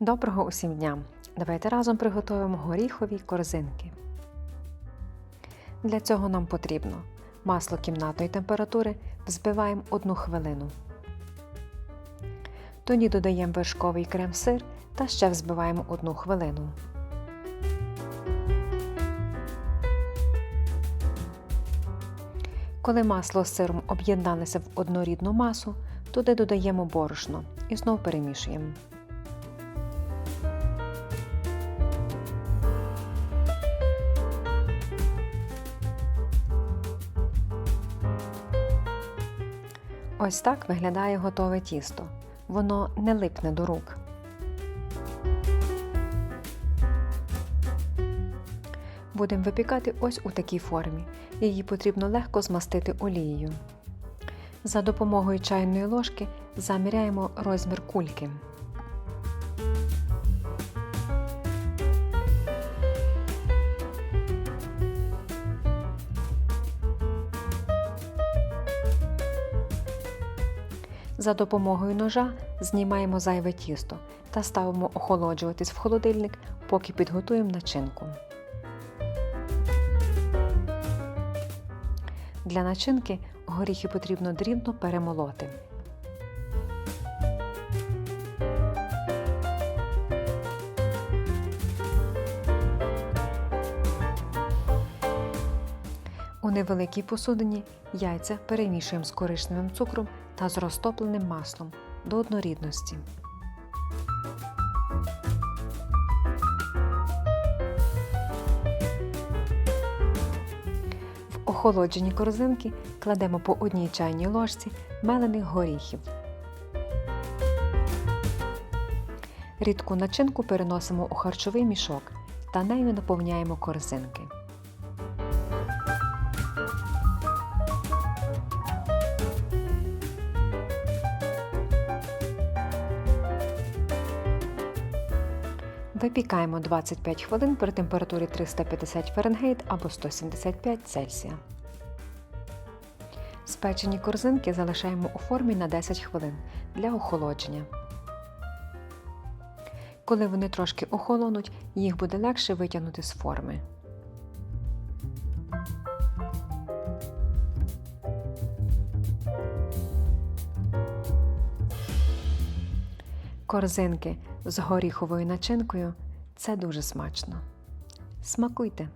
Доброго усім дня! Давайте разом приготуємо горіхові корзинки. Для цього нам потрібно масло кімнатної температури взбиваємо 1 хвилину. Тоді додаємо вершковий крем-сир та ще взбиваємо 1 хвилину. Коли масло з сиром об'єдналися в однорідну масу, туди додаємо борошно і знову перемішуємо. Ось так виглядає готове тісто. Воно не липне до рук. Будемо випікати ось у такій формі. Її потрібно легко змастити олією. За допомогою чайної ложки заміряємо розмір кульки. За допомогою ножа знімаємо зайве тісто та ставимо охолоджуватись в холодильник, поки підготуємо начинку. Для начинки горіхи потрібно дрібно перемолоти. У невеликій посудині яйця перемішуємо з коричневим цукром та з розтопленим маслом до однорідності. В охолоджені корзинки кладемо по одній чайній ложці мелених горіхів. Рідку начинку переносимо у харчовий мішок та нею наповняємо корзинки. Випікаємо 25 хвилин при температурі 350 Фаренгейт або 175 Цельсія. Спечені корзинки залишаємо у формі на 10 хвилин для охолодження. Коли вони трошки охолонуть, їх буде легше витягнути з форми. Корзинки з горіховою начинкою це дуже смачно. Смакуйте!